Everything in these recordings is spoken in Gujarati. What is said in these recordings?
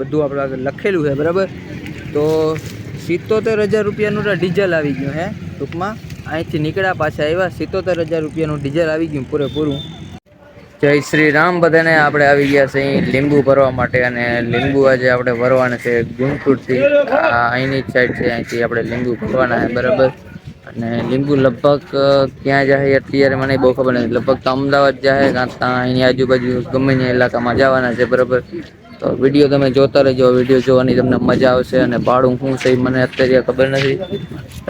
બધું આપણે આગળ લખેલું છે, બરાબર? તો સિત્તોતેર હજાર રૂપિયાનું ડીઝલ આવી ગયું, હે? ટૂંકમાં અહીંથી નીકળ્યા પાછા આવ્યા, સિત્તોતેર હજાર રૂપિયાનું ડીઝલ આવી ગયું પૂરેપૂરું. જય શ્રી રામ, બધાને આપણે આવી ગયા છે અહીં લીંબુ ભરવા માટે અને લીંબુ આજે આપણે ભરવાના છે આ અહીંની સાઈડ છે, અહીંથી આપણે લીંબુ ભરવાના છે, બરાબર? અને લીંબુ લગભગ ક્યાં જાય અત્યારે મને બહુ ખબર નથી. લગભગ તો અમદાવાદ જાય, કાં ત્યાં અહીંની આજુબાજુ ગમે ત્યાં ઇલાકામાં જવાના છે, બરાબર? તો વીડિયો તમે જોતા રહેજો. વીડિયો જોવાની તમને મજા આવશે અને ભાડું શું છે મને અત્યારે ખબર નથી.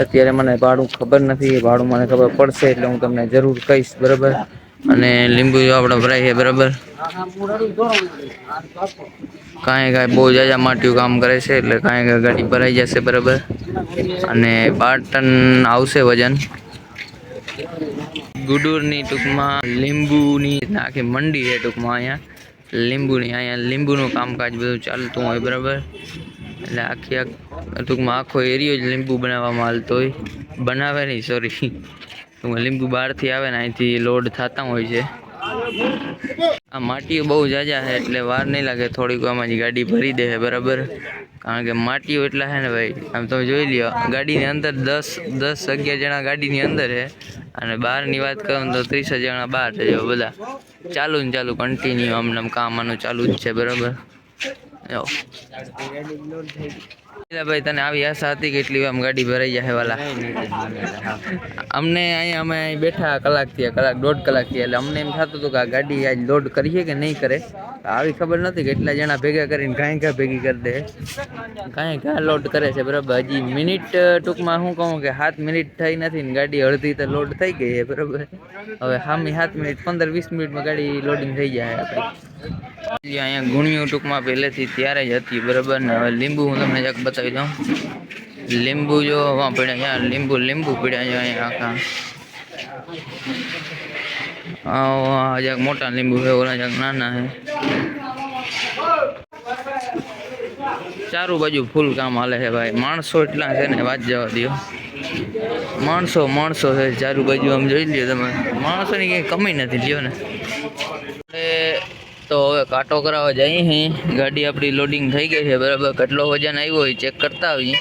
અત્યારે મને ભાડું ખબર નથી. ભાડું મને ખબર પડશે એટલે હું તમને જરૂર કહીશ, બરાબર? અને લીંબુ આપણે ભરાય છે, બરાબર? કાંઈ કાંઈ બહુ જાજા માટ્યું કામ કરે છે એટલે કાંઈ કાંઈ ગાડી ભરાઈ જશે, બરાબર? અને બાર ટન આવશે વજન. ગુડુરની ટૂંકમાં લીંબુની આખી મંડી છે ટૂંકમાં અહીંયા. લીંબુની, અહીંયા લીંબુનું કામકાજ બધું ચાલતું હોય, બરાબર? એટલે આખી ટૂંકમાં આખો એરિયો જ લીંબુ બનાવવામાં હાલતો હોય. બનાવે નહીં સોરી ટૂંકમાં લીંબુ બહારથી આવે ને અહીંથી લોડ થતા હોય છે. આ માટીઓ બહુ જાજા છે, એટલે વાર નહીં લાગે થોડીક આમાં જ ગાડી ભરી દે, બરાબર? કારણ કે માટીઓ એટલા છે ને ભાઈ, આમ તમે જોઈ લ્યો, ગાડીની અંદર દસ દસ, અગિયાર જણા ગાડીની અંદર છે. અને બહારની વાત કરું તો ત્રીસ જણા બહાર છે જો બધા. ચાલુ ને ચાલુ કન્ટિન્યુ આમ કામ આનું ચાલુ જ છે, બરાબર? જો. ભાઈ તને આવી આશા હતી કે એટલી આમ ગાડી ભરાઈ જાય વાલા? અમને અહીંયા અમે અહીં બેઠા કલાક થયા કલાક દોઢ કલાક થયા એટલે અમને એમ થતું હતું કે આ ગાડી આજ લોડ કરીએ કે નહીં કરે? આવી ખબર નથી કે એટલા જણા ભેગા કરીને કાંઈ કાંઈ ભેગી કરી દે. કાંઈ કાંઈ લોડ કરે છે બરાબર. હજી મિનિટ અ, ટૂંકમાં શું કહું કે સાત મિનિટ થઈ નથી ને ગાડી અડધી તો લોડ થઈ ગઈ છે બરાબર. હવે સામી સાત મિનિટ પંદર વીસ મિનિટમાં ગાડી લોડિંગ થઈ જાય આપણી જે અહીંયા ગુણ્યું ટૂંકમાં પહેલેથી ત્યારે જ હતી, બરાબર ને? હવે લીંબુ હું તમને જરાક બતાવી દઉં. લીંબુ જો હા પડ્યા અહીંયા લીંબુ લીંબુ પડ્યા છે અહીંયા આખા. આ મોટા લીંબુ છે, ઓલા જરાક નાના છે. ચારું બાજુ ફૂલ કામ હાલે છે ભાઈ. માણસો એટલા છે ને, વાત જવા દો માણસો માણસો છે ચારું બાજુ, આમ જોઈ લ્યો તમે. માણસોની કંઈ કમી નથી, લ્યો ને. આપણે તો હવે કાંટો કરાવવા જઈએ હે. ગાડી આપણી લોડિંગ થઈ ગઈ છે, બરાબર? કેટલો વજન આવ્યો હોય ચેક કરતા આવીએ.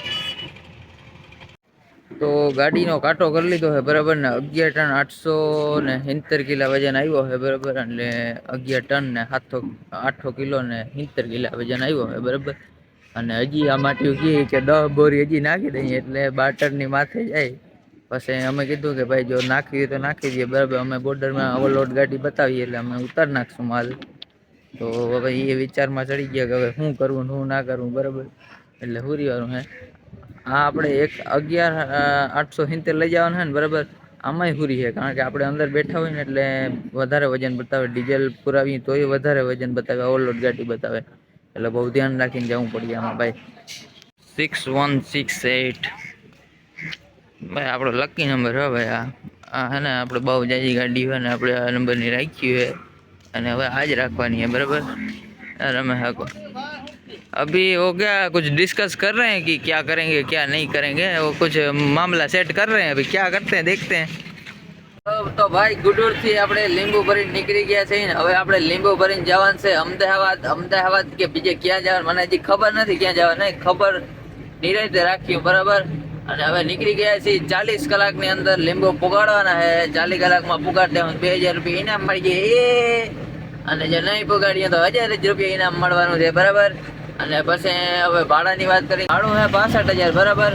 તો ગાડીનો કાંટો કરી લીધો છે, બરાબર? ને અગિયાર ટન આઠસો ને સિત્તેર કિલા વજન આવ્યો છે, બરાબર? એટલે અગિયાર ટન ને સાતસો, આઠસો કિલો ને સિત્તેર કિલા વજન આવ્યો છે, બરાબર? અને હજી આ માટી કહે કે દસ બોરી હજી નાખી દઈએ, એટલે બાર ટનની માથે જાય. પછી અમે કીધું કે ભાઈ જો નાખવી તો નાખી દઈએ, બરાબર? અમે બોર્ડરમાં ઓવરલોડ ગાડી બતાવીએ, એટલે અમે ઉતાર નાખશું માલ. તો હવે એ વિચારમાં ચડી ગયા કે હવે શું કરવું શું ના કરવું બરાબર? એટલે હુરીવાળું હે? આ આપણે એક અગિયાર આઠસો સિત્તેર લઈ જવાના હે ને બરાબર? આમાંય હુરી છે કારણ કે આપણે અંદર બેઠા હોય ને એટલે વધારે વજન બતાવે. ડીઝલ પુરાવીએ તોય વધારે વજન બતાવે ઓવરલોડ ગાડી બતાવે. એટલે બહુ ધ્યાન રાખીને જવું પડે આમાં ભાઈ. Six one six eight. ભાઈ આપણો લકી નંબર હો ભાઈ આ. આ હે ને આપણે બહુ જાજી ગાડી હોય ને આપણે આ નંબરની રાખી હોય. અને હવે આજ રાખવાની है बराबर यार हमें है को अभी हो गया कुछ डिस्कस कर रहे हैं कि क्या करेंगे क्या नहीं करेंगे वो कुछ मामला सेट कर रहे हैं अभी क्या करते हैं देखते हैं તો ભાઈ ગુડુર થી આપણે લીંબુ ભરીને નીકળી ગયા છે ને હવે આપણે લીંબુ ભરીને જવાનું છે અમદાવાદ અમદાવાદ કે બીજે ક્યાં જવાનું મને હજી ખબર નથી ક્યાં જવાનું નહીં ખબર નિરાતે રાખ્યું બરાબર અને હવે નીકળી ગયા છીએ ચાલીસ કલાકની અંદર લીંબુ પુગાડવાના છે ચાલીસ કલાકમાં પુગાડ દેવાનું બે હજાર રૂપિયા ઇનામ મળી જાય એ અને જે નહીં પગાડીએ તો હજાર જ રૂપિયા ઇનામ મળવાનું છે, બરાબર? અને પછી હવે ભાડાની વાત કરી ભાડું હે પાસઠ હજાર, બરાબર?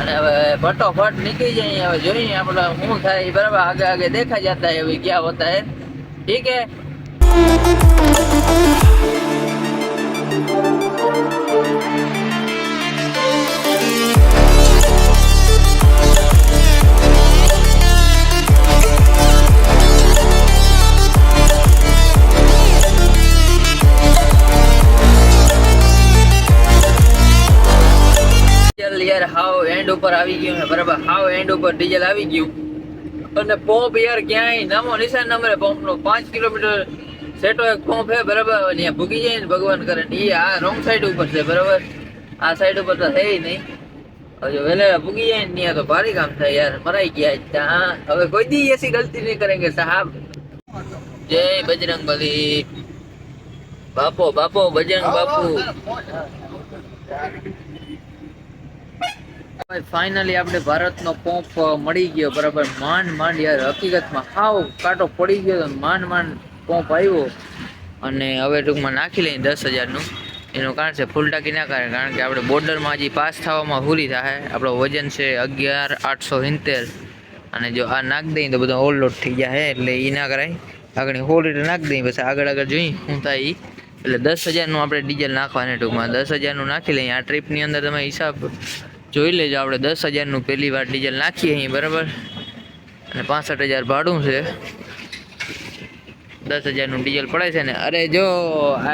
અને હવે ફટોફટ નીકળી જાય હવે જોઈએ આપણે શું થાય, બરાબર? આગે આગે દેખાઈ જતા હે ક્યાં હોતા હે? ઠીક હે? એન્ડ ઉપર આવી ગયું ને, બરાબર? હાવ એન્ડ ઉપર ડીઝલ આવી ગયું. અને પોપ યાર ક્યાંય નામો નિશાન નંબરે મળે પંપ નો. પાંચ કિલોમીટર સેટો એક પંપ છે બરાબર? અને ભૂગી જાય ને ભગવાન કરે ને એ આ રોંગ સાઈડ ઉપર છે, બરાબર? આ સાઈડ ઉપર તો છે નહીં. હજુ વહેલા ભૂગી જાય ને ત્યાં તો ભારે કામ થાય યાર, મરાઈ ગયા ત્યાં હવે કોઈ દી એસી ગલતી નહીં કરેંગે સાહેબ. જય બજરંગ બલી. બાપો બાપો, બજરંગ બાપુ. ફાઇનલી આપણે ભારતનો પોપ મળી ગયો, બરાબર? માંડ માંડ યાર, હકીકતમાં હાવ કાંટો પડી ગયો તો માંડ માંડ પોપ આવ્યો. અને હવે ટૂંકમાં નાખી લઈએ દસ હજારનું. એનું કારણ છે ફૂલ ટાંકી ના કરે કારણ કે આપણે બોર્ડરમાં હજી પાસ થવામાં ભૂલી થાય આપણો વજન છે અગિયાર આઠસો સિત્તેર. અને જો આ નાખ દઈએ તો બધો ઓવરલોડ થઈ જાય એટલે એ ના કરાય. આગળ હોલ લીટર નાખી દઈએ, પછી આગળ આગળ જોઈ શું થાય એ એટલે દસ હજારનું આપણે ડીઝલ નાખવાને ટૂંકમાં. દસ હજારનું નાખી લઈએ. આ ટ્રીપની અંદર તમે હિસાબ જોઈ લેજો, આપણે દસ હજારનું પહેલી વાર ડીઝલ નાખીએ અહીં, બરાબર? અને પાસઠ હજાર ભાડું છે. દસ હજારનું ડીઝલ પડે છે ને, અરે જો,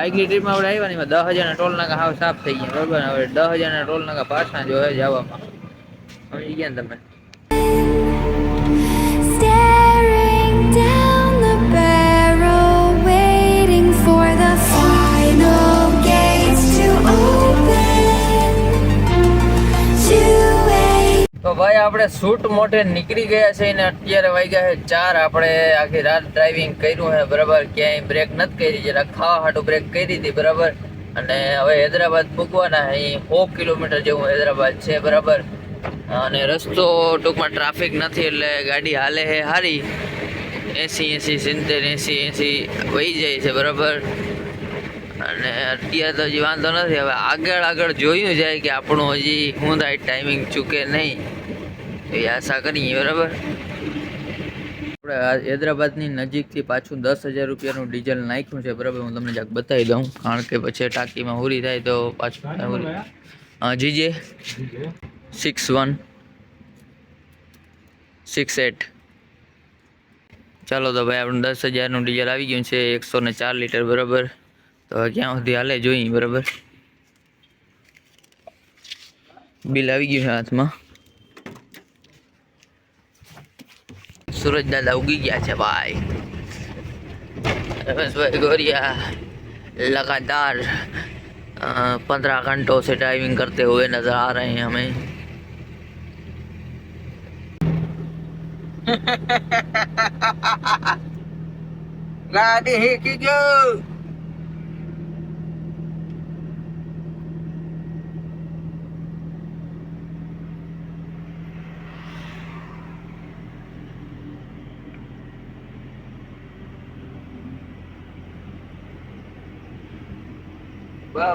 આગલી ટ્રીપમાં આપણે આવ્યા ને એમાં દસ હજારના ટોલ નાકા હાવ સાફ થઈ ગયા, બરાબર? હવે દસ હજારના ટોલ નાકા પાછા જો હે જવામાં. સમજી ગયા તમે? For. તો ભાઈ, આપણે શૂટ મોટે નીકળી ગયા છે ને અત્યારે વાગ્યા છે ચાર. આપણે આખી રાત ડ્રાઇવિંગ કર્યું છે, બરાબર? ક્યાંય બ્રેક નથી કરી જરા ખાવા હાટું બ્રેક કરી હતી, બરાબર? અને હવે હૈદરાબાદ પૂગવાના અહીં સો કિલોમીટર જેવું હૈદરાબાદ છે, બરાબર? અને રસ્તો ટૂંકમાં ટ્રાફિક નથી, એટલે ગાડી હાલે છે સારી એસી એસી, સિત્તેર, એસી એસી વહી જાય છે, બરાબર? અને અત્યારે તો હજી વાંધો નથી. હવે આગળ આગળ જોયું જાય કે આપણું હજી હું થાય ટાઈમિંગ ચૂકે નહીં. એ આશા કરીએ, બરાબર? આપણે હૈદરાબાદની નજીકથી પાછું દસ હજાર રૂપિયાનું ડીઝલ નાખ્યું છે, બરાબર? હું તમને જાક બતાવી દઉં. કારણ કે પછી ટાંકીમાં હુરી થાય તો પાછું હા, GJ? Six one six eight ચાલો તો ભાઈ, આપણું દસ હજારનું ડીઝલ આવી ગયું છે, એકસો ને ચાર લીટર, બરાબર? તો હવે ક્યાં સુધી હાલે જોઈએ બરાબર બિલ આવી ગયું છે હાથમાં सूरज दादा उगी गया है भाई रमेश भाई गोरिया लगातार पंद्रह घंटों से ड्राइविंग करते हुए नजर आ रहे हैं हमें ગાડી હેકી ગયો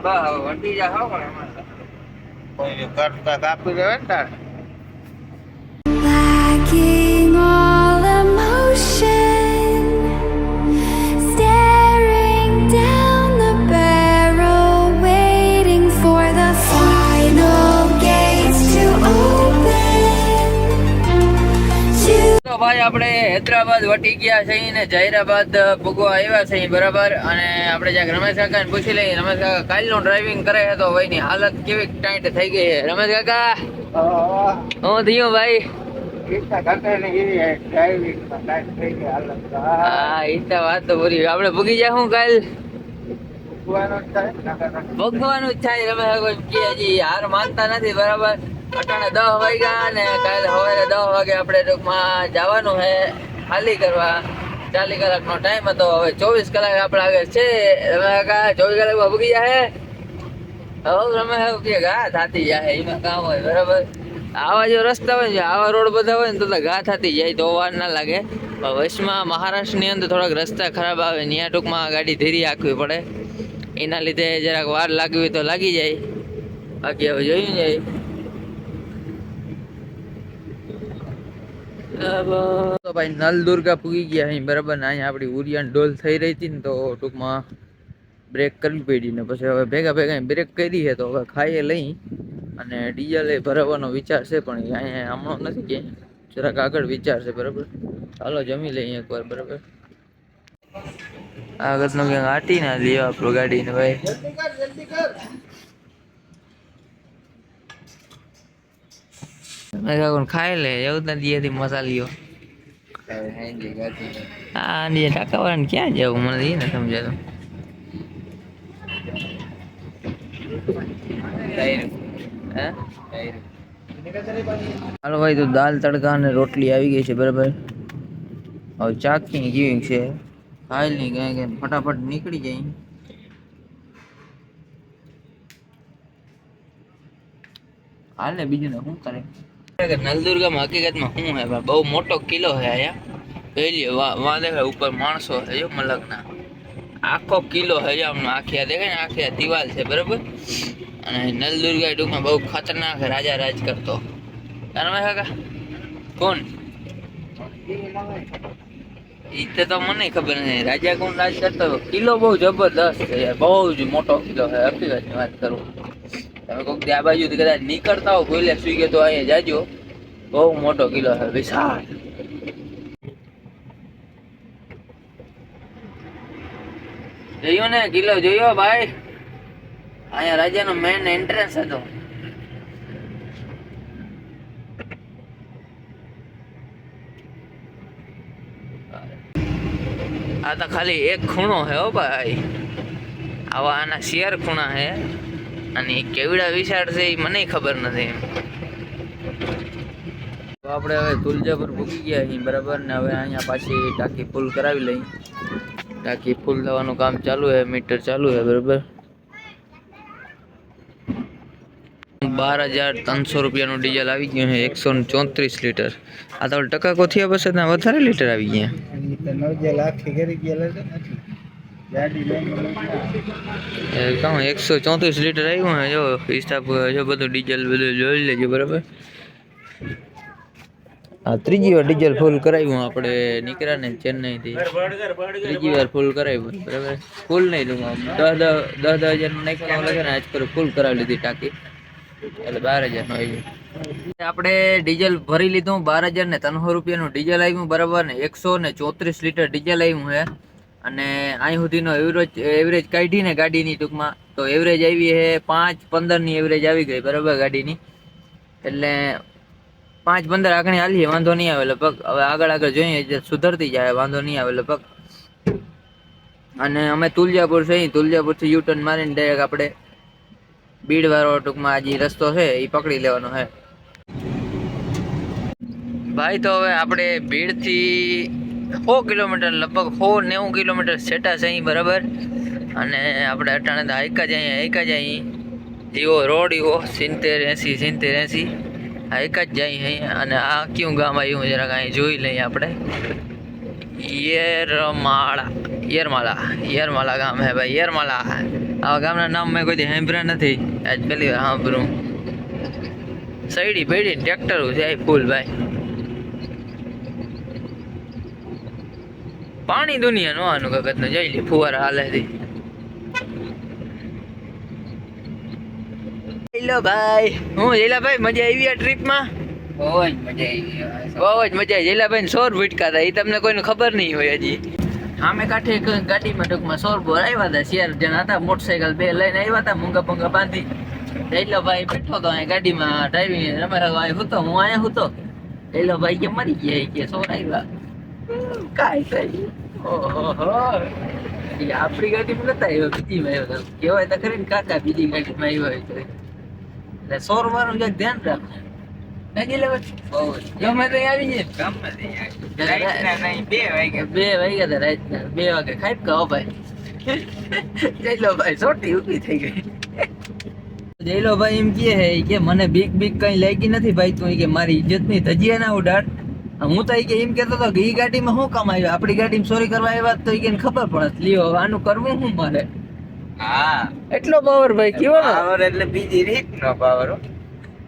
બા વટી જા હો કરતા કાપી દેવે ને તાર? ભાઈ આપણે હૈદરાબાદ વટી ગયા છે ને જૈરાબાદ ભૂગવા આવ્યા છે બરાબર. અને આપણે જ્યાં રમેશ કાકાને પૂછી લઈએ રમેશ કાકા કાલનું ડ્રાઇવિંગ કરે છે તો ભાઈની હાલત કેવી ટાઈટ થઈ ગઈ છે? રમેશ કાકા? હું થયું ભાઈ? હા. એ તો વાત તો પૂરી. આપણે ભૂગી જાય હું કાલ? ભગવાનું જ થાય રમે હજી હાર માનતા નથી, બરાબર? અટાણે દસ વાગ્યા ને કાલે સવારે દસ વાગે આપણે ટૂંકમાં જવાનું છે ખાલી કરવા. ચાલીસ કલાકનો ટાઈમ હતો, હવે ચોવીસ કલાક આપણે આગળ છે. રમે કાકા, ચોવીસ કલાકમાં ભૂગી જાય હવે, રમે કે ઘા થાતી જાય એમાં કામ હોય, બરાબર? આવા જો રસ્તા હોય આવા રોડ બધા હોય ને, તો ઘા થતી જાય, તો વાર ના લાગે. વચમાં મહારાષ્ટ્રની અંદર થોડાક રસ્તા ખરાબ આવે ત્યાં ટૂંકમાં ગાડી ધીરી આખવી પડે. એના લીધે જરાક વાર લાગવી તો લાગી જાય. બાકી હવે જોયું જાય તો ભાઈ નલ દુર્ગા પૂગી ગયા અહીં, બરાબર ને? અહીંયા આપણી ઉરિયાન ડોલ થઈ રહી હતી ને તો ટૂંકમાં બ્રેક કરવી પડી ને પછી હવે ભેગા ભેગા બ્રેક કરી છે તો હવે ખાઈએ લઈ. અને ડીઝલ એ ભરાવવાનો વિચાર છે પણ અહીંયા હમણાં નથી ક્યાંય જરાક આગળ વિચાર છે, બરાબર? ચાલો જમી લઈએ એકવાર, બરાબર? આગળનો ક્યાંક આટી ના લ્યો આપણો ગાડીને ભાઈ. મેં ખાઈ લે, એવું ના દિયાથી મસાલીઓ. હા ને ટાકાવાળાને ક્યાં જવું, મને એ ને સમજાતું. હે? હાલો ભાઈ, તો દાલ તડકા અને રોટલી આવી ગઈ છે, બરાબર? હવે ચાખી કેવી છે? फ़ाइल नहीं गए फटाफट निकली गई। हाल ने बीजू ने हूँ करे? नलदुर्गा में हकीकत में हूँ है बहुत मोटो किलो है आया। पहली वहाँ देखे ऊपर मानसो है जो मलक ना आखो किलो है जो हमने आखिया देखे ना, आखिया दीवाल से, बराबर? अने नलदुर्गा डूब में बहुत खतरनाक राजा राज करतो। कर मैं कौन? ઈ તો મને ખબર નહીં રાજા કોણ રાજ કરતો કિલ્લો બહુ જબરદસ્ત છે બહુ જ મોટો કિલ્લો છે. હકીકતની વાત કરું. તમે કોઈક આ બાજુથી કદાચ નીકળતા હો કોઈ સુઈ ગયો તો અહીંયા જાજો. બહુ મોટો કિલ્લો છે. વિશાળ. જોયો ને? કિલ્લો જોયો ભાઈ? અહીંયા રાજાનો મેન એન્ટ્રન્સ હતો. આ તો ખાલી એક ખૂણો હે હો ભાઈ. આવા આના શેર ખૂણા હે. અને કેવડા વિશાળ છે એ મને ખબર નથી તો આપણે હવે તુલજાપુર ભૂકી ગયા છીએ, બરાબર? ને હવે અહીંયા પાછી ટાંકી ફૂલ કરાવી લઈ ટાંકી ફૂલ થવાનું કામ ચાલુ છે મીટર ચાલુ છે બરાબર? બાર હજાર ત્રણસો રૂપિયાનું ડીઝલ આવી ગયું છે, એકસો ને ચોત્રીસ લીટર. આ તો ટકા કોથિયા પછી ત્યાં વધારે લીટર આવી ગયા. એ કહું એકસો ચોત્રીસ લીટર આવ્યું હે જો હિસાબ, જો બધું ડીઝલ બધું જોઈ લેજો, બરાબર? હા ત્રીજી વાર ડીઝલ ફૂલ કરાવ્યું આપણે નીકળ્યા ને ચેન્નઈથી. ત્રીજી વાર ફૂલ કરાવ્યું, બરાબર? ફૂલ નહીં લઉં આમ. દસ દસ દસ દસ હજાર નાખ્યા લગે ને આજ પર ફૂલ કરાવી લીધી ટાંકી. બાર હજારનું આવ્યું આપણે ડીઝલ ભરી લીધું, બાર હજાર ને ત્રણસો રૂપિયાનું ડીઝલ આવ્યું, બરાબર ને? એકસો ને ચોત્રીસ લીટર ડીઝલ આવ્યું છે. અને અહીં સુધીનો એવરેજ એવરેજ કાઢીને ગાડીની ટૂંકમાં, તો એવરેજ આવી છે પાંચ પંદરની એવરેજ આવી ગઈ, બરાબર ગાડીની. એટલે પાંચ પંદર આગળ હાલીએ, વાંધો નહીં આવે લગભગ. હવે આગળ આગળ જોઈએ સુધરતી જાય, વાંધો નહીં આવે લગભગ. અને અમે તુલજાપુર છે તુલજાપુરથી યુ ટર્ન મારીને ડાયરેક્ટ આપણે બીડ વાળો ટૂંકમાં જે રસ્તો છે એ પકડી લેવાનો છે. ભાઈ, તો હવે આપણે ભીડથી સો કિલોમીટર, લગભગ સો નેવું કિલોમીટર સેટા છે અહીં, બરાબર? અને આપણે અટાણે તો હાઈકા જઈએ હાઈકા અહીં. જેવો રોડ એવો સિત્તેર એંસી સિત્તેર એંસી. હાઈકા જ જાય અહીં, અને આ કયું ગામ આવ્યું જરાક અહીં જોઈ લઈએ આપણે. યેરમાળા, યરમાળા યરમાળા ગામ હે ભાઈ યેરમાલા આવા ગામના નામ મેં કોઈ સાંભળ્યા નથી. આજ પેલી વાર સાંભળું. સૈડી ભેડી ટ્રેક્ટર છે ફૂલભાઈ ફૂલ ભાઈ. પાણી દુનિયા નો આનું કગતનું જઈ લે ફુવારા હાલે થી હેલો ભાઈ. હું જઈલાભાઈ મજા આવી આ ટ્રીપમાં બહુ જ મજા આવી. બહુ જ મજા આવી. જઈલાભાઈ સોર ભૂટકા હતા એ તમને કોઈને ખબર નહીં હોય હજી. આમે કાંઠે એક ગાડીમાં ટૂંકમાં સોર બોર આવ્યા હતા શેર જણા હતા, મોટરસાયકલ બે લઈને આવ્યા હતા મૂંગા પૂંગા બાંધી. જઈલો ભાઈ બેઠો તો અહીંયા ગાડીમાં ડ્રાઇવિંગ રમારા ભાઈ હતો, હું અહીંયા હતો. જઈલો ભાઈ કે મરી ગયા કે સોર આવ્યા કાંઈ કઈ ઓહો આપણી ગાડીમાં નતા આવ્યો બીજીમાં આવ્યો કેવાય તો ખરી કાકા બીજી ગાડીમાં આવ્યો એટલે સોર વાળું જરાક ધ્યાન રાખો નાખી લેવા ગમે તો આવી જાય ગમે તે યાર. રાતના નહીં, બે વાગ્યા. બે વાગ્યા હતા રાતના. બે વાગે ખાઈ કહો ભાઈ. જયલો ભાઈ સોટી ઊભી થઈ ગઈ. જયલો ભાઈ એમ કહે હે કે મને બીક બીક કઈ લાગી નથી ભાઈ તું કે મારી ઇજ્જતની ધજીયા ના ઉડાડ. હું તો કે એમ કેતો હતો કે ઈ ગાડીમાં શું કામ આવ્યો? આપણી ગાડીમાં ચોરી કરવા આવ્યા તો કે ખબર પડે લ્યો આનું કરવું શું મારે? હા. એટલો પાવર ભાઈ કેવો પાવર એટલે બીજી રીતનો પાવર હો.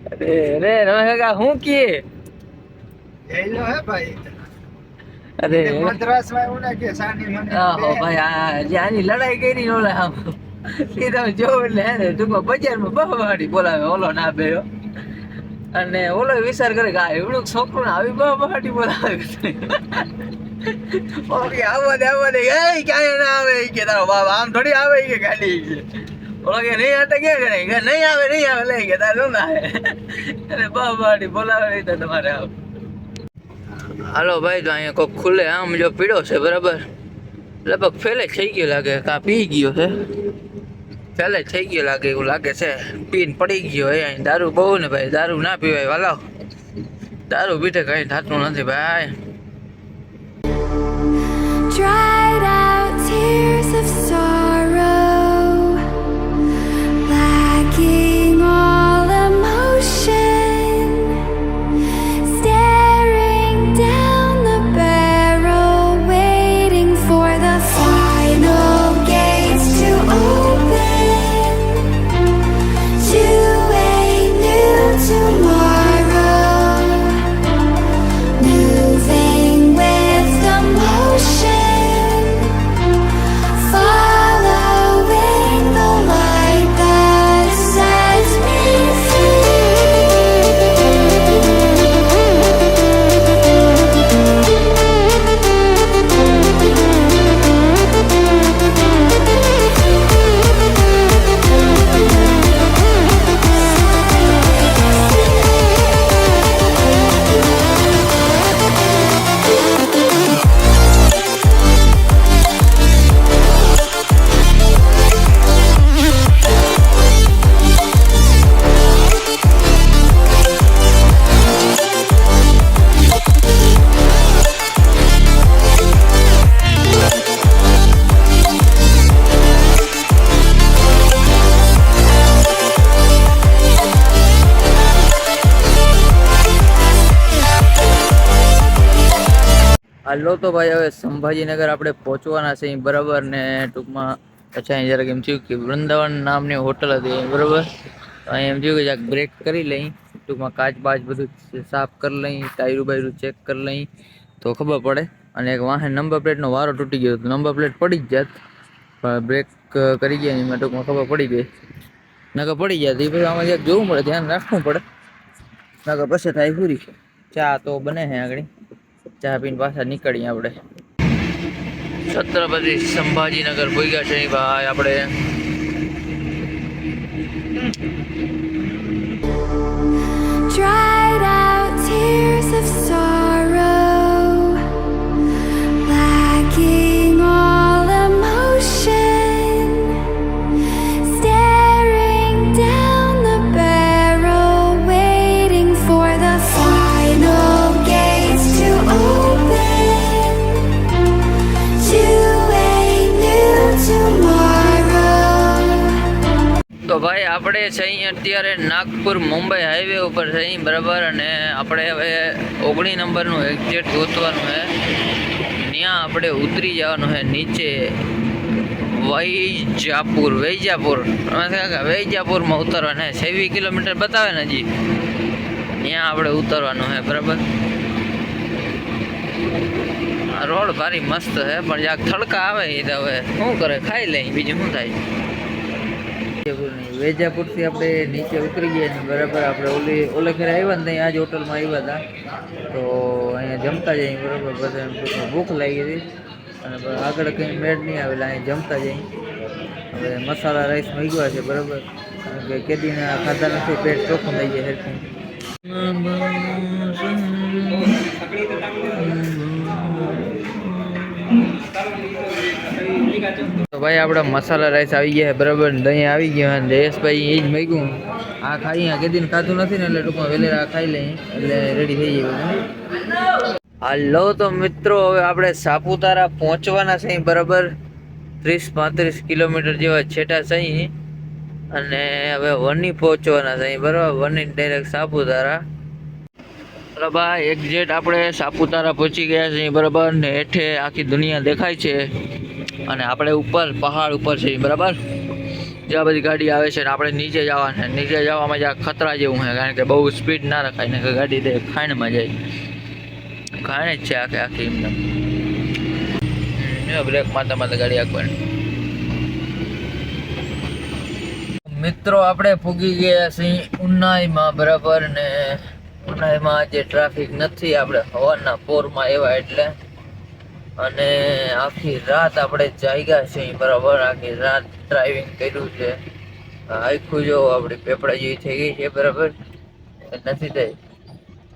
અરે રે રમે કાકા હું કે? એલો હે ભાઈ. અરે. મદ્રાસમાં એવું ના કે સાની મને આહો ભાઈ આ આની લડાઈ કરી ઓલા આમ એ તમે જોવો એટલે હે ને ટૂંકમાં બજારમાં બહવાડી બોલાવે ઓલો ના બેયો અને ઓલો વિચાર કરે કે આ એવડું છોકરો ને આવી બહવાડી બોલાવે ઓકે આવવા દે આવવા દે એ ક્યાંય ના આવે કે તારો બાપ આમ થોડી આવે કે ગાડી ઈ કે ઓલો કે નહીં આટે ક્યાં કરે? ઈ કે નહીં આવે નહીં આવે લઈ કે તારે શું ના આવે? અને બહવાડી બોલાવે નહીં તો તમારે આવ હાલો ભાઈ, તો અહીંયા કોક ખુલ્લે આમ જો પીળો છે, બરાબર? લગભગ ફેલે થઈ ગયો લાગે, કાં પી ગયો છે? ફેલે થઈ ગયો લાગે, એવું લાગે છે. પીને પડી ગયો એ અહીં દારૂ બહુ ને ભાઈ, દારૂ ના પીવાય, વાલો. દારૂ પીઠે કઈ થતું નથી ભાઈ. Dried out હાલો તો ભાઈ, હવે સંભાજીનગર આપણે પહોંચવાના છે બરાબર? ને ટૂંકમાં પછી અહીં જરાક એમ થયું કે વૃંદાવન નામની હોટલ હતી બરાબર? અહીં એમ થયું કે જરાક બ્રેક કરી લઈ, ટૂંકમાં કાચ બાચ બધું સાફ કરી લઈ, ટાયરું બાયરું ચેક કરી લઈ. તો ખબર પડે. અને એક વાહન નંબર પ્લેટનો વારો તૂટી ગયો તો નંબર પ્લેટ પડી જ જાત. પણ બ્રેક કરી ગયા એમાં ટૂંકમાં ખબર પડી ગઈ. નકર પડી જાય એ પછી આમાં જરાક જોવું પડે, ધ્યાન રાખવું પડે. નકર પછી થાય પૂરી. ચા તો બને છે આગળ. ચા પીને પાછા નીકળીએ આપણે. છત્રપતિ સંભાજીનગર ભૂગ્યા છે ભાઈ આપણે ભાઈ, આપણે છે અત્યારે નાગપુર મુંબઈ હાઈવે ઉપર છે બરાબર? અને આપણે હવે ઓગણી નંબરનું એક્ઝેટ ગોતવાનું છે. ત્યાં આપણે ઉતરી જવાનું છે નીચે વૈજાપુર. વૈજાપુર. વૈજાપુરમાં ઉતરવાનું છે? છવ્વીસ કિલોમીટર બતાવે ને હજી. ત્યાં આપણે ઉતરવાનું છે, બરાબર? રોડ ભારી મસ્ત છે, પણ જ્યાં થડકા આવે એ તો હવે. શું કરે? ખાઈ લઈ બીજું શું થાય? વેજાપુરથી આપણે નીચે ઉતરી ગયા ને બરાબર આપણે ઓલી ઓલે ઘરે આવ્યા ને ત્યાં આજ હોટલમાં આવ્યા હતા. તો અહીંયા જમતા જઈએ બરાબર બધા ભૂખ લાગી હતી. અને આગળ કંઈ મેળ નહીં આવેલા, અહીં જમતા જઈ હવે મસાલા રાઈસ મગ્યા છે બરાબર. કારણ કે કેદીના ખાધા નથી, પેટ ચોખ્ખું થઈ જાય હેરખું તો ભાઈ આપણા મસાલા રાઈસ આવી ગયા બરાબર? દહીં આવી ગયું અને જયેશભાઈ એ જ મેગ્યું આ ખાઈ આ કેદીને ખાધું નથી ને, એટલે ટૂંકમાં વેલેરા ખાઈ લઈએ એટલે રેડી થઈ જાય હાલો તો મિત્રો, હવે આપણે સાપુતારા પહોંચવાના છે બરાબર? ત્રીસ પાંત્રીસ કિલોમીટર જેવા છેટા છે અને હવે વની પહોંચવાના છે બરાબર? વની ડાયરેક્ટ સાપુતારા. બરાબર એક્ઝેટ આપણે સાપુતારા પહોંચી ગયા છીએ, બરાબર? ને હેઠે આખી દુનિયા દેખાય છે. અને આપણે ઉપર, પહાડ ઉપર છે બરાબર? જ્યાં બધી ગાડી આવે છે આપણે નીચે જવાના નીચે જવામાં જ્યાં ખતરા જેવું છે, કારણ કે બહુ સ્પીડ ના રખાય ને કે ગાડી તે ખાઈણમાં જાય. ખાણે જ છે આખે, આખી એમને બ્રેક માતા માતા ગાડી આંકવાની મિત્રો, આપણે પૂગી ગયા છીએ ઉનાઈમાં, બરાબર ને? ઉનાઈમાં આજે ટ્રાફિક નથી, આપણે હવાના પોરમાં એવા એટલે અને આખી રાત આપણે જાગ્યા છે બરાબર આખી રાત ડ્રાઇવિંગ કર્યું છે. આખું જો આપણી પેપડા જેવી થઈ ગઈ છે, બરાબર? નથી થઈ.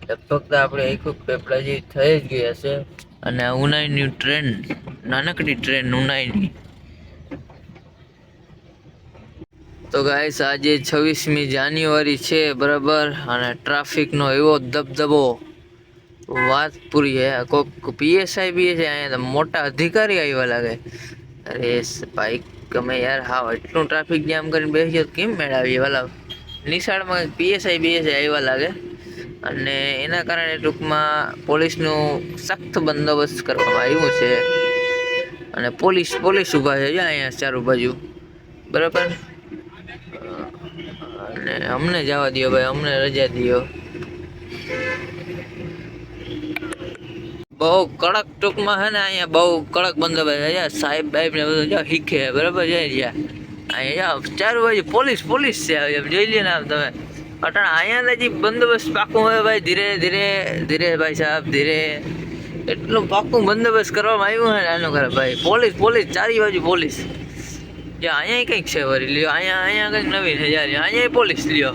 લગભગ તો આપણે આખું પેપડા જેવી થઈ જ ગઈ હશે અને ઉનાઈની ટ્રેન, નાનકડી ટ્રેન ઉનાઈની. તો ગાઈસ આજે છવ્વીસમી જાન્યુઆરી છે, બરાબર? અને ટ્રાફિકનો એવો દબદબો. વાત પૂરી છે કોઈક પીએસઆઈ બી છે અહીંયા મોટા અધિકારી આવ્યા લાગે. અરે ભાઈ તમે યાર હા એટલું ટ્રાફિક જામ કરીને બેસી તો કેમ મેળાવીએ? વાલા, નિશાળમાં પીએસઆઈ બીએસઆઈ આવ્યા લાગે. અને એના કારણે ટૂંકમાં પોલીસનું સખ્ત બંદોબસ્ત કરવામાં આવ્યું છે. અને પોલીસ પોલીસ ઊભા છે અહીંયા ચારું બાજુ. બરાબર? અને અમને જવા દો ભાઈ, અમને રજા દો બહુ કડક ટૂંકમાં છે ને અહીંયા બહુ કડક બંદોબસ્ત અહીંયા સાહેબ બાઈબ ને બધું જો શીખે બરાબર જઈ જ્યાં અહીંયા ચાર બાજુ પોલીસ પોલીસ છે એમ જોઈ લે ને આમ તમે. અટાણ અહીંયા હજી બંદોબસ્ત પાકું હોય ભાઈ, ધીરે ધીરે ધીરે ભાઈ સાહેબ, ધીરે. એટલું પાકું બંદોબસ્ત કરવામાં આવ્યું હોય ને આનું ખરે ભાઈ. પોલીસ પોલીસ, ચારી બાજુ પોલીસ. જે અહીંયા કંઈક છે વરી લ્યો, અહીંયા અહીંયા કંઈક નવીન છે જ્યારે અહીંયા પોલીસ, લ્યો.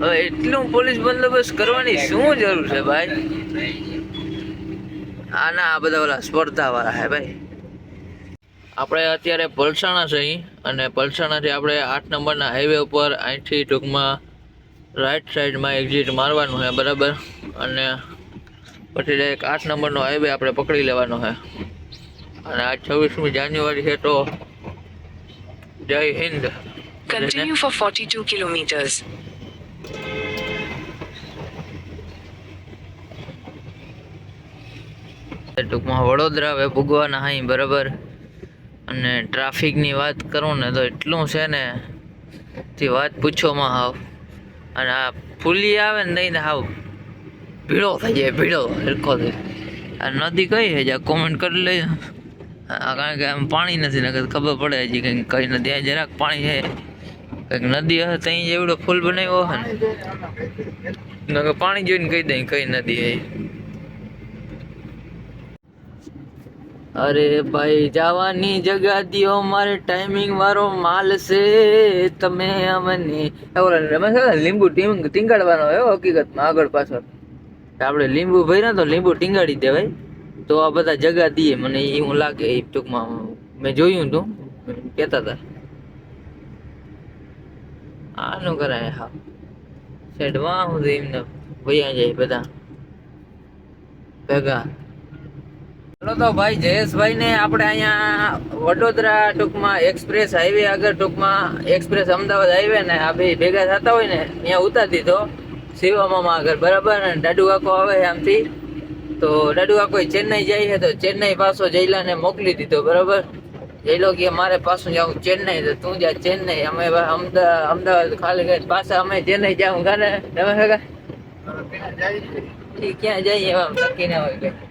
હવે એટલું પોલીસ બંદોબસ્ત કરવાની શું જરૂર છે ભાઈ? આ ના આ બધા ઓલા સ્પર્ધા વાળા હે ભાઈ. આપણે અત્યારે પલસાણા છે અહીં અને પલસાણાથી આપણે આઠ નંબરના હાઈવે ઉપર અહીંથી ટૂંકમાં રાઈટ સાઈડમાં એક્ઝિટ મારવાનું છે બરાબર? અને પછી ડાયરેક્ટ આઠ નંબરનો હાઈવે આપણે પકડી લેવાનો છે. અને આ છવ્વીસમી જાન્યુઆરી છે તો Jai Hind. Continue for 42 kilometers. ટૂંકમાં વડોદરા હવે ભૂગવાના હાઈ બરાબર? અને ટ્રાફિકની વાત કરું ને તો એટલું છે ને તે વાત પૂછોમાં હાવ. અને આ ફૂલી આવે ને નહીં ને હાવ ભીડો થઈ જાય, ભીડો હરખો થઈ આ નદી કઈ છે? જ્યાં કોમેન્ટ કરી લઈએ. આ કારણ કે આમ પાણી નથી ને ખબર પડે હજી કંઈક કઈ નદી આ જરાક પાણી છે. કંઈક નદી હશે ત્યાં જેવડો ફૂલ બનાવ્યો હે ને. પાણી જોઈને કહી દઈ કઈ નદી હે અરે ભાઈ, જવાની જગા દિયો, મારે ટાઈમિંગ વાળો માલ છે. તમે અમને ઓલો રમેશ લીંબુ ટીંગ ટીંગાડવાનો હોય હકીકતમાં, આગળ પાછળ. આપણે લીંબુ ભર્યા તો લીંબુ ટીંગાડી દેવાય. તો આ બધા જગા દઈએ મને એવું લાગે એ ટૂંકમાં મેં જોયું તું કહેતા હતા. આનું કરાય, હા. સેડ વાહ સુધી એમને ભૈયા જાય બધા. ભેગા. ચલો તો ભાઈ જયેશભાઈ ને આપણે અહીંયા વડોદરા ટૂંકમાં એક્સપ્રેસ હાઈવે આગળ ટૂંકમાં એક્સપ્રેસ અમદાવાદ હાઈવે ને આ બે ભેગા થતા હોય ને ત્યાં ઉતારી દીધો. શિવામામાં આગળ બરાબર ને દાડુ કાકો આવે આમથી. તો દાડુ કાકો ચેન્નઈ જાય છે તો ચેન્નઈ પાછો જયલાને મોકલી દીધો બરાબર? જયલો કે મારે પાછું જાઉં ચેન્નઈ તો તું જા ચેન્નઈ. અમે અમદાવાદ ખાલી પાછા અમે ચેન્નઈ જાઉં ગાને? તમે ક્યાં જઈએ? એવા નક્કી ના હોય. કઈ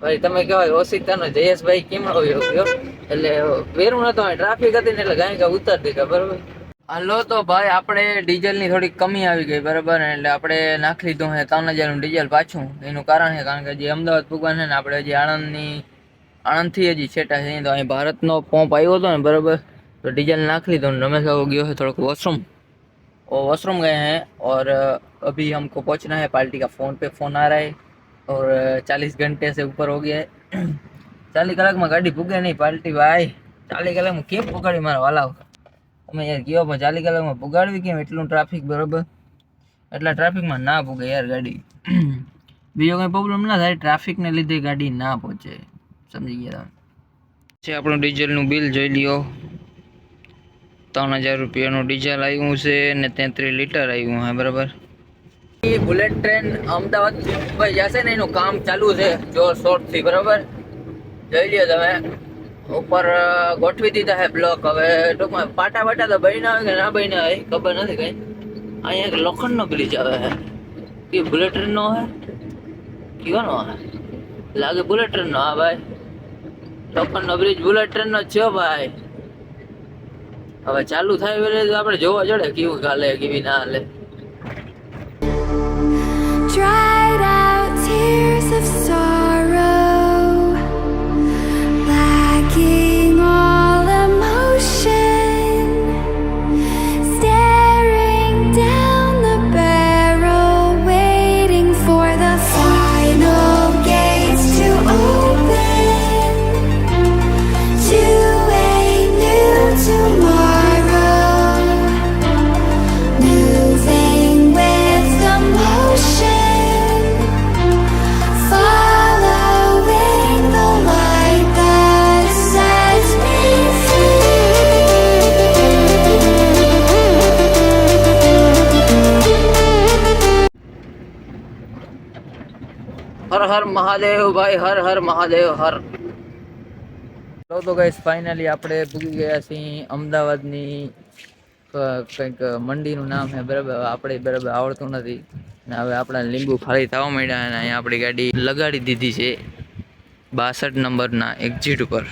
ભાઈ તમે કહેવાય ઓશિકતાનો જયેશભાઈ કેમ આવ્યો ગયો એટલે વેરું નતો ટ્રાફિક હતી ને એટલે ગાય કા ઉતાર દીધા બરાબર હાલો તો ભાઈ આપણે ડીઝલની થોડી કમી આવી ગઈ બરાબર ને એટલે આપણે નાખી લીધું છે ત્રણ હજારનું ડીઝલ પાછું એનું કારણ છે કારણ કે જે અમદાવાદ પૂગવાનું છે ને આપણે હજી આણંદની આણંદથી હજી છેટા છે તો અહીં ભારતનો પંપ આવ્યો હતો ને બરાબર તો ડીઝલ નાખી લીધું ને રમેશ બાબુ ગયો છે થોડોક વોશરૂમ और वॉशरूम गए हैं और अ, अभी हमको पहुंचना है पार्टी का फ़ोन पे फ़ोन आ रहा है और चालीस घंटे से ऊपर हो गया है ચાલીસ કલાકમાં ગાડી પૂગે નહીં પાર્ટી ભાઈ ચાલીસ કલાકમાં કેમ પુગાડી મારા વાલાવ તમે યાર કયો પણ ચાલીસ કલાકમાં પુગાડવી કેમ એટલું ટ્રાફિક બરોબર એટલા ટ્રાફિકમાં ના પૂગે યાર ગાડી બીજો કંઈ પ્રોબ્લેમ ના થાય ટ્રાફિકને લીધે ગાડી ના પહોંચે સમજી ગયા તમે છે આપણું ડીઝલનું બિલ જોઈ લ્યો ત્રણ હજાર રૂપિયાનું ડીઝલ આવ્યું છે ને તેત્રીસ લીટર આવ્યું છે બરાબર એ બુલેટ ટ્રેન અમદાવાદ મુંબઈ જશે ને એનું કામ ચાલુ છે, જોર શોર્ટથી બરાબર? જોઈ લ્યો તમે. ઉપર ગોઠવી દીધા છે બ્લોક હવે ટૂંકમાં પાટા પાટા તો બન્યા હોય કે ના બન્યા હોય, ખબર નથી કઈ. અહીંયા એક લોખંડનો બ્રિજ આવે છે. એ બુલેટ ટ્રેનનો હે કયોનો હે લાગે બુલેટ ટ્રેનનો હા ભાઈ. લોખંડનો બ્રિજ બુલેટ ટ્રેનનો છે ભાઈ. હવે ચાલુ થાય એટલે આપણે જોવા જડે કેવું હાલે, કેવી ના હાલે. try હર મહાદેવ ભાઈ, હર હર મહાદેવ, હર. તો તો ગાઈસ ફાઇનલી આપણે પૂગી ગયા છીએ અમદાવાદની કંઈક મંડીનું નામ છે, બરાબર? આપણે બરાબર આવડતું નથી. ને હવે આપણા લીંબુ ખાલી થવા માંડ્યા અને અહીંયા આપણી ગાડી લગાડી દીધી છે બાસઠ નંબરના એક્ઝિટ ઉપર.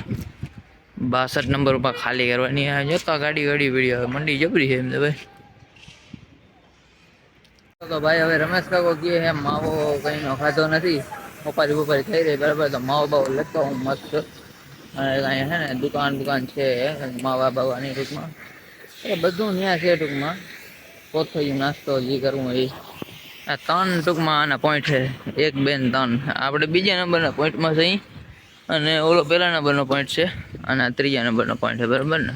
બાસઠ નંબર ઉપર ખાલી કરવાની જતા ગાડી ગાડી પડી હવે, મંડી જબરી છે એમ તો ભાઈ. તો ભાઈ, હવે રમેશ કાકો કહે એમ માવો કઈનો ખાધો નથી. ઉપારી ઉપારી થઈ રહી, બરાબર? તો માવો બાવો લેતો હું મસ્ત. અને કાંઈ છે ને, દુકાન દુકાન છે, માવા બાવાની ટૂંકમાં. એ બધું ત્યાં છે ટૂંકમાં. કોથળીયું નાસ્તો જે કરવું એ. આ ત્રણ ટૂંકમાં આના પોઈન્ટ છે. એક, બે ને ત્રણ. આપણે બીજા નંબરના પોઈન્ટમાં છીએ. અને ઓલો પહેલા નંબરનો પોઈન્ટ છે. અને આ ત્રીજા નંબરનો પોઈન્ટ છે, બરાબર ને?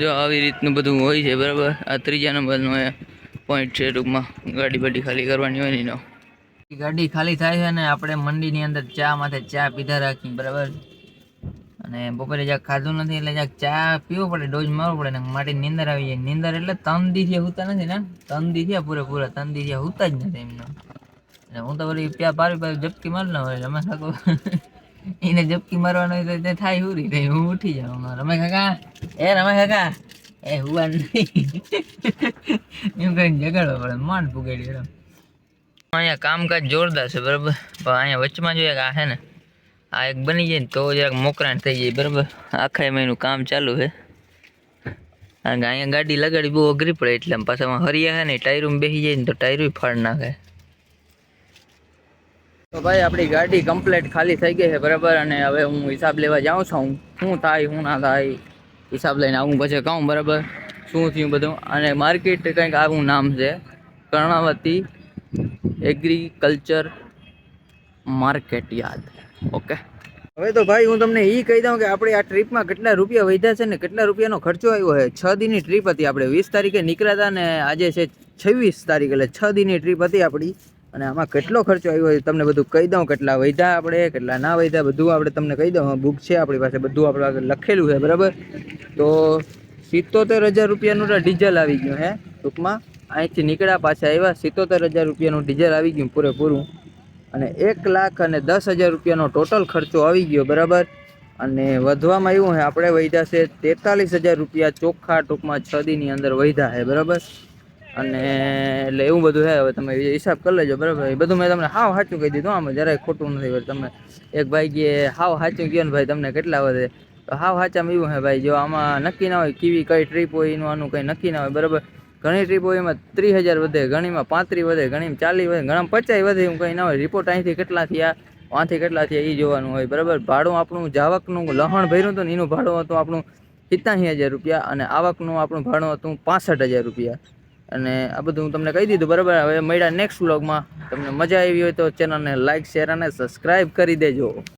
જો આવી રીતનું બધું હોય છે, બરાબર? આ ત્રીજા નંબરનો એ પોઈન્ટ છે ટૂંકમાં. ગાડી બાડી ખાલી કરવાની હોય ને ગાડી ખાલી થાય છે ને આપણે મંડીની અંદર ચા માથે ચા પીધા રાખી બરાબર? અને બપોરે જ્યાં ખાધું નથી એટલે જ્યાં ચા પીવો પડે, ડોઝ મારવો પડે ને માટે નીંદર આવી જાય. નીંદર એટલે તંદી દી થયા હુતા નથી ને? તન દીથી પૂરેપૂરા, તન દી થયા હુતા જ નથી એમનો. એટલે હું તો વળી પ્યા પારી પારી જપકી મારી ના હોય રમે કાકો એને જપકી મારવાનો હોય તો થાય હુરી રીતે. હું ઉઠી જાઉં. રમે કાકા, એ રમે કાકા. એ હુવા નહીં. એમ કરીને જગાડવા પડે. માંડ પુગાડી એમ. અહીંયા કામકાજ જોરદાર છે, બરાબર? પણ અહીંયા વચમાં જોઈએ કે આ છે ને, આ એક બની જાય ને તો જરાક મોકરાણ થઈ જાય, બરાબર? આખા મહિનું કામ ચાલુ છે. કારણ અહીંયા ગાડી લગાડી બહુ અઘરી પડે એટલે આમ પાછા આમાં હરિયા છે ને ટાયરું બેસી જાય ને તો ટાયરું ફાડ નાખે. તો ભાઈ, આપણી ગાડી કમ્પ્લીટ ખાલી થઈ ગઈ છે, બરાબર? અને હવે હું હિસાબ લેવા જાઉં છું. શું થાય શું ના થાય, હિસાબ લઈને આવું પછી કહું, બરાબર? શું થયું બધું? અને માર્કેટ કંઈક આવું નામ છે. Karnavati agriculture market yard. Okay હવે તો ભાઈ, હું તમને એ કહી દઉં કે આપણે આ ટ્રીપમાં કેટલા રૂપિયા વધ્યા છે ને કેટલા રૂપિયાનો ખર્ચો આવ્યો છે? છ દિનની ટ્રીપ હતી આપણે. વીસ તારીખે નીકળ્યા હતા ને આજે છે છવ્વીસ તારીખ, એટલે છ દિનની ટ્રીપ હતી આપણી. અને આમાં કેટલો ખર્ચો આવ્યો હોય તમને બધું કહી દઉં, કેટલા વધ્યા આપણે, કેટલા ના વૈધા બધું આપણે તમને કહી દઉં. બુક છે, આપણી પાસે બધું આપણે આગળ લખેલું છે, બરાબર? તો સિત્તોતેર હજાર રૂપિયાનું તો ડીઝલ આવી ગયું, હે? ટૂંકમાં અહીંથી નીકળ્યા પાછા આવ્યા, સિત્તોતેર હજાર રૂપિયાનું ડીઝલ આવી ગયું પૂરેપૂરું. અને એક લાખ અને દસ હજાર રૂપિયાનો ટોટલ ખર્ચો આવી ગયો, બરાબર? અને વધવામાં આવ્યું છે, આપણે વધ્યા છે તેતાલીસ હજાર રૂપિયા ચોખ્ખા ટૂંકમાં છ દીની અંદર વધ્યા છે, બરાબર? અને એટલે એવું બધું છે, હવે તમે હિસાબ કરી લેજો, બરાબર? એ બધું મેં તમને હાવ સાચું કહી દીધું, આમાં જરાય ખોટું નથી તમે એક ભાઈ કે હાવ સાચું કહો ને ભાઈ, તમને કેટલા વધે? તો હાવ સાચામાં એવું છે ભાઈ, જો આમાં નક્કી ના હોય કેવી કઈ ટ્રીપ હોય એનું, આનું કંઈ નક્કી ના હોય, બરાબર? ઘણી ટ્રીપ હોય એમાં ત્રીસ હજાર વધે, ઘણીમાં પાંત્રીસ વધે, ઘણીમાં ચાલીસ વધે ઘણા પચાસ વધે એવું કંઈ ના હોય. રિપોર્ટ અહીંથી કેટલા થયા વાંથી કેટલા થયા એ જોવાનું હોય, બરાબર? ભાડું આપણું જાવકનું લહણ ભર્યું હતું ને એનું ભાડું હતું આપણું સિત્તાસી હજાર રૂપિયા, અને આવકનું આપણું ભાડું હતું પાસઠ હજાર રૂપિયા. અને આ બધું હું તમને કહી દીધું, બરાબર? હવે મળ્યા નેક્સ્ટ વ્લોગમાં તમને મજા આવી હોય તો ચેનલને લાઇક શેર અને સબસ્ક્રાઈબ કરી દેજો.